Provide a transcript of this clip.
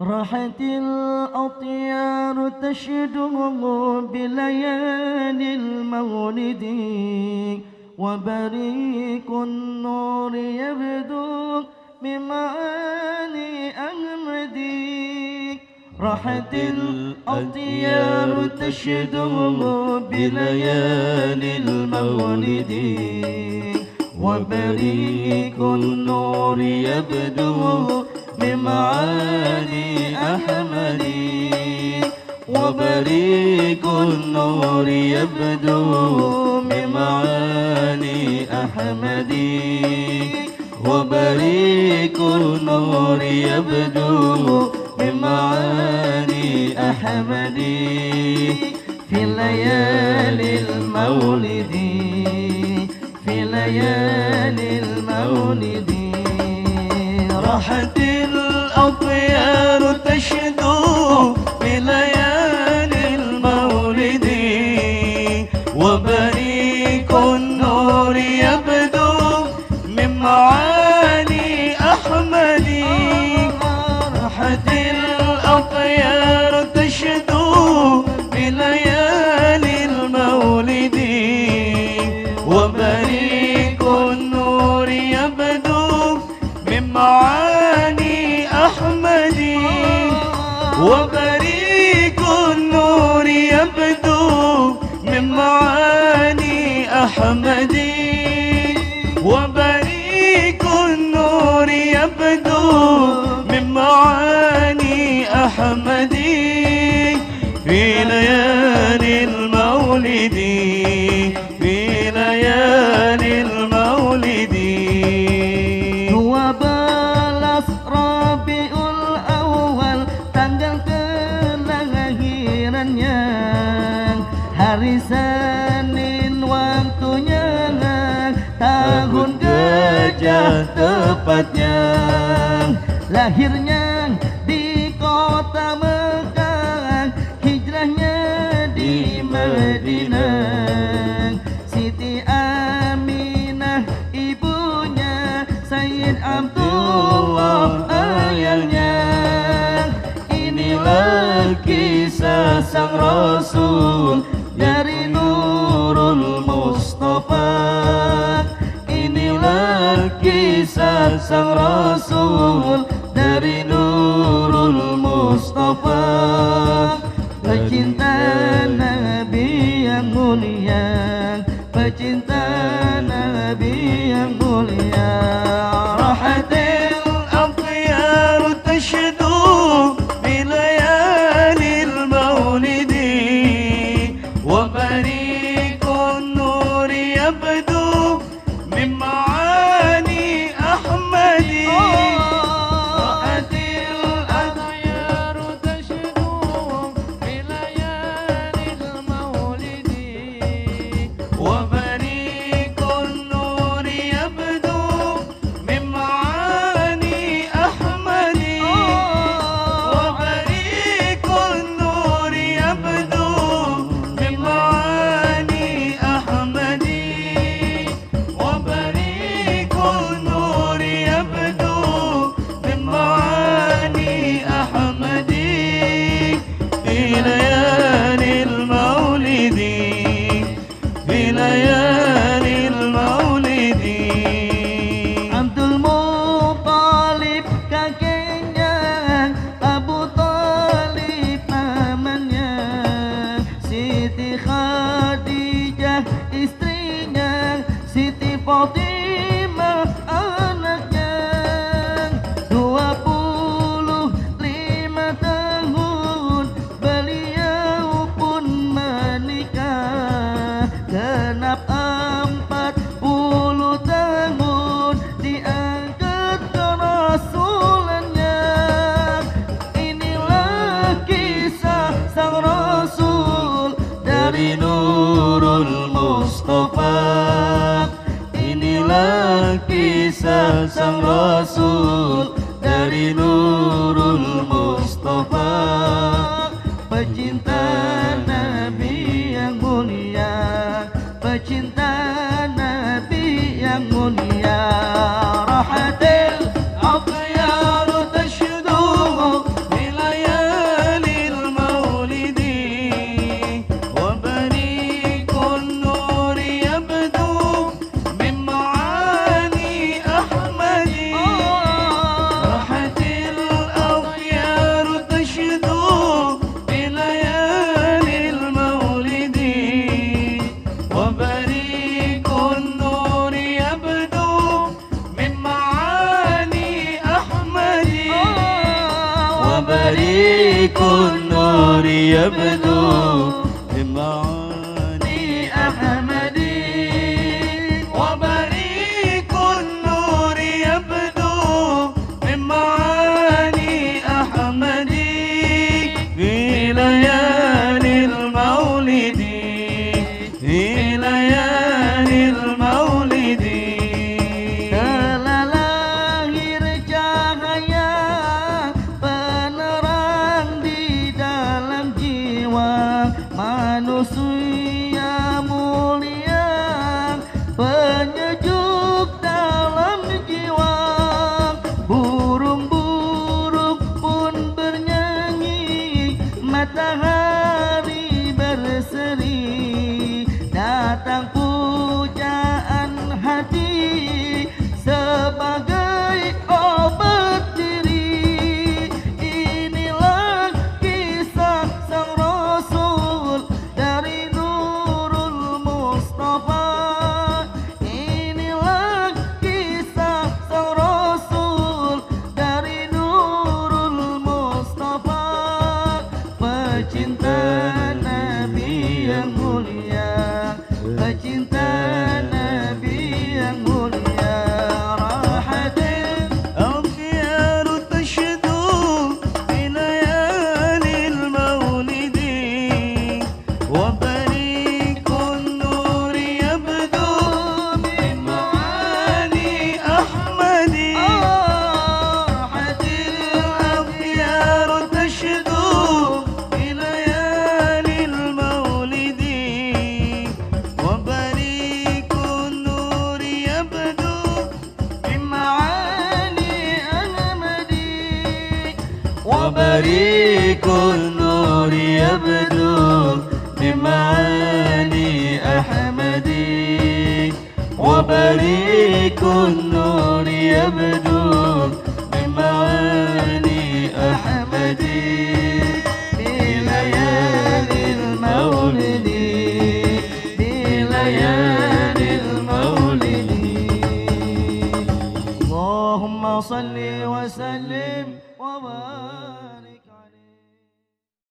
راحت الأطيار تشدو بليالي المولد وبريق النور يبدو بمعاني أحمدي راحت الأطيار تشدو بليالي المولد وبريق النور يبدو بمعاني أحمد. وبريق النور يبدو بمعاني أحمد. وبريق النور يبدو بمعاني أحمد. في ليالي المولد. في ليالي المولد. راحت الأطيار تشدو بليالي وبريق النور يبدو من معاني أحمد. وبريق النور يبدو من معاني أحمد. في ليالي المولد tepatnya. Lahirnya di kota Mekah Hijrahnya di Madinah. Siti Aminah ibunya Sayyid Abdullah ayahnya. Inilah kisah sang Rasul sang Rasul dari Nurul Mustafa. Pecinta Nabi yang mulia Pecinta Nabi yang mulia Jesus ang Rasul ملك النار يبدو دمعه मतः cinta Nabi yang يبدو بمعاني أحمدي وبريك النور يبدو